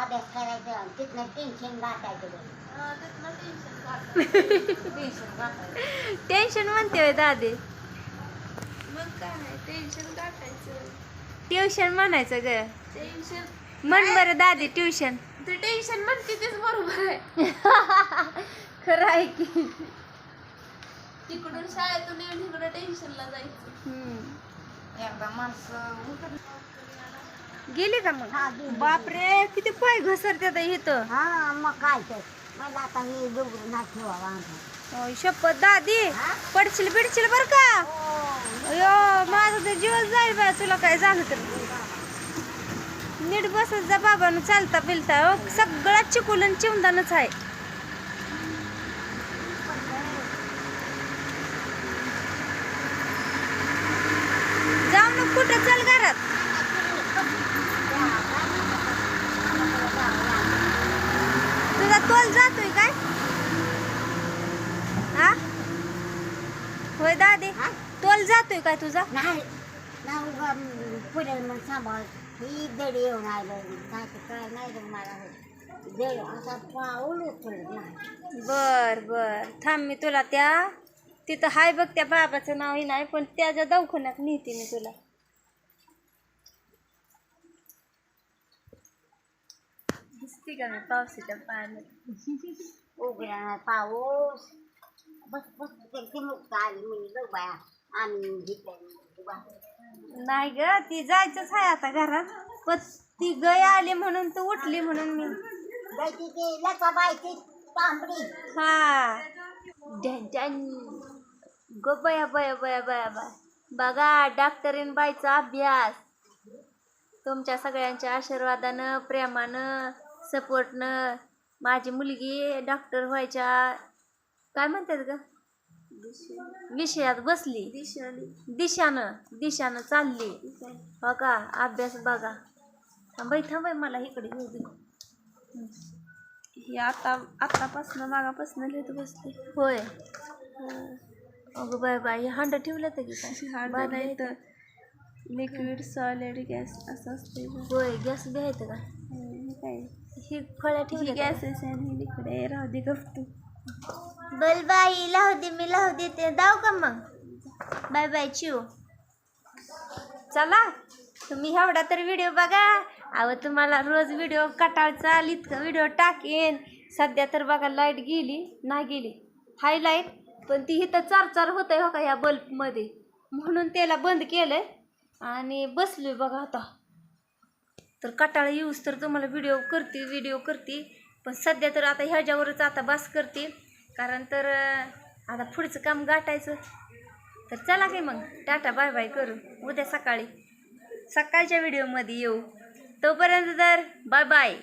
अभ्यास करायचं. तिथनं टेन्शन गाठायचं. टेन्शन म्हणते दादी. मग काय टेन्शन ट्युशन म्हणायचं ग. टेन्शन म्हण बरं दादी ट्युशन ते टेन्शन म्हणते तेच बरोबर आहे. खरं आहे की. तिकडून शाळेतून येऊन इकडे टेन्शनला जायचं. हम्म. एकदा माणसं गेली का मग? हा, गेली. बापरे किती पाय घसरतात इथं. हा मग काय तर. मला आता हे डोंगर ना ठेवावा आता. ओय, शपथ दादी. हा? पडशील बिडशील बर का? हो. अयो माझं तर जीवच जाईल बा तुला काय झालं तर. नीट बसत जा बाबानं चालता बिलता हो, सगळं चिकुलन चिवदानच आहे. जाऊ ना कुठं चल घरात? जातोय काय? हा? होय दादी हा? तोल जातोय काय तुझा? नाही. उगा पुढे मग सांभाळ. ही दडी येऊन आलं. काय तर काय नाही रे मला. दड असा पाऊल उचलत नाही. बर बर. थांब मी तुला त्या तिथं हाय बघ त्या बाबाचं नावही नाही पण त्याच्या दवाखान्यात नेते मी तुला. मी पावसाच्या पाण्यात उघड्या पाऊस बस बस त्यांची मुक्त आली मी बघ बाया आम्ही जिथे नाही ग ती जायचंच आहे आता घरात पण ती गय आली म्हणून तू उठली म्हणून मी हा. ग बया बया बया बया बाय बघा डॉक्टरीन बाईचा अभ्यास तुमच्या सगळ्यांच्या आशीर्वादानं प्रेमानं सपोर्टनं माझी मुलगी डॉक्टर व्हायच्या काय म्हणतात ग? विषयात बसली. दिशाने दिशानं दिशानं चालली. हो का? अभ्यास बघा. थांबाय थांबाय मला इकडे दे. हे आता आतापासून मागापासून लिहित बसले. होय. अगं बाय बाय हे हांड ठेवलं तर की काय? नाही तर लिक्विड सॉलिड गॅस असं असते होय गॅस घ्यायचं का काय? ही गॅस आहे आणि आहे राहू दे गप्प बल बाई लावू दे मी लावू देते. जाऊ का मग? बाय बाय चिव चला तुम्ही एवढा तर व्हिडिओ बघा. अहो तुम्हाला रोज व्हिडिओ कटाळ चाल इतकं व्हिडिओ टाकेन. सध्या तर बघा लाइट गेली नाही गेली. हाय लाइट पण ती इथं चार चार होत आहे हो का ह्या बल्बमध्ये म्हणून त्याला बंद केलंय. आणि बसलोय बघा आता. तर कटाळ यूज तर तुम्हाला व्हिडिओ करते व्हिडिओ करते. पण सध्या तर आता ह्याच्यावरच आता बस करते. कारण तर आता पुढचं काम गाठायचं. तर चला की मग. टाटा बाय बाय करू. उद्या सकाळी. सकाळच्या व्हिडिओमध्ये येऊ. तोपर्यंत तर बाय बाय